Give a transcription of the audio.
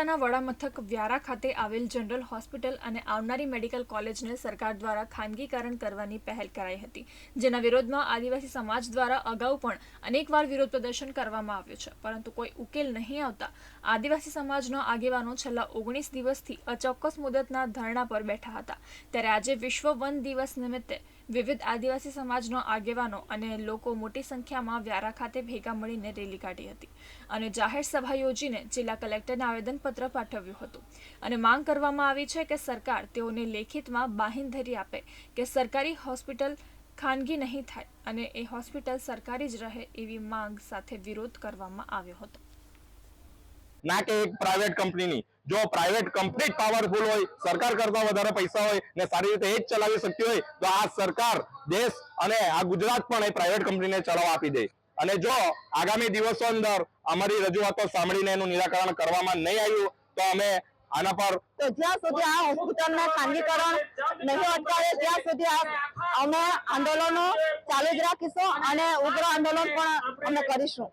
જિલ્લાના વડામથક વ્યારા ખાતે આવેલ જનરલ હોસ્પિટલ અને આવનારી મેડિકલ કોલેજને સરકાર દ્વારા ખાનગીકરણ કરવાની પહેલ કરાઈ હતી, જેના વિરોધમાં આદિવાસી સમાજ દ્વારા અગાઉ પણ અનેકવાર વિરોધ પ્રદર્શન કરવામાં આવ્યું છે. પરંતુ કોઈ ઉકેલ નહીં આવતા આદિવાસી સમાજના આગેવાનો છેલ્લા ઓગણીસ દિવસથી અચોક્કસ મુદતના ધરણા પર બેઠા હતા. ત્યારે આજે વિશ્વ વન દિવસ નિમિત્તે વિવિધ આદિવાસી સમાજનો આગેવાનો અને લોકો મોટી સંખ્યામાં વ્યારા ખાતે ભેગા મળીને રેલી કાઢી હતી અને જાહેર સભા યોજીને જિલ્લા કલેક્ટરને આવેદનપત્ર પાઠવ્યું હતું. અને માંગ કરવામાં આવી છે કે સરકાર તેઓને લેખિતમાં બાહેંધરી આપે કે સરકારી હોસ્પિટલ ખાનગી નહીં થાય અને એ હોસ્પિટલ સરકારી જ રહે એવી માંગ સાથે વિરોધ કરવામાં આવ્યો હતો. ના કે એક પ્રાઇવેટ કંપનીની જો પ્રાઇવેટ કંપની પાવરફુલ હોય, સરકાર કરતા વધારે પૈસા હોય ને સારી રીતે એ જ ચલાવી શકતી હોય, તો આ સરકાર દેશ અને આ ગુજરાત પણ એ પ્રાઇવેટ કંપનીને ચલાવ આપી દે. અને જો આગામી દિવસો અંદર અમારી રજૂઆતો સાંભળીને એનું નિરાકરણ કરવામાં નહીં આવ્યું તો અમે આના પર તો જ્યાં સુધી આ હોસ્પિટલના ખાનગીકરણ નહીં અટકાવે ત્યાં સુધી આ અમે આંદોલનો ચાલુ જ રાખીશું અને ઉગ્ર આંદોલન પણ અમે કરીશું.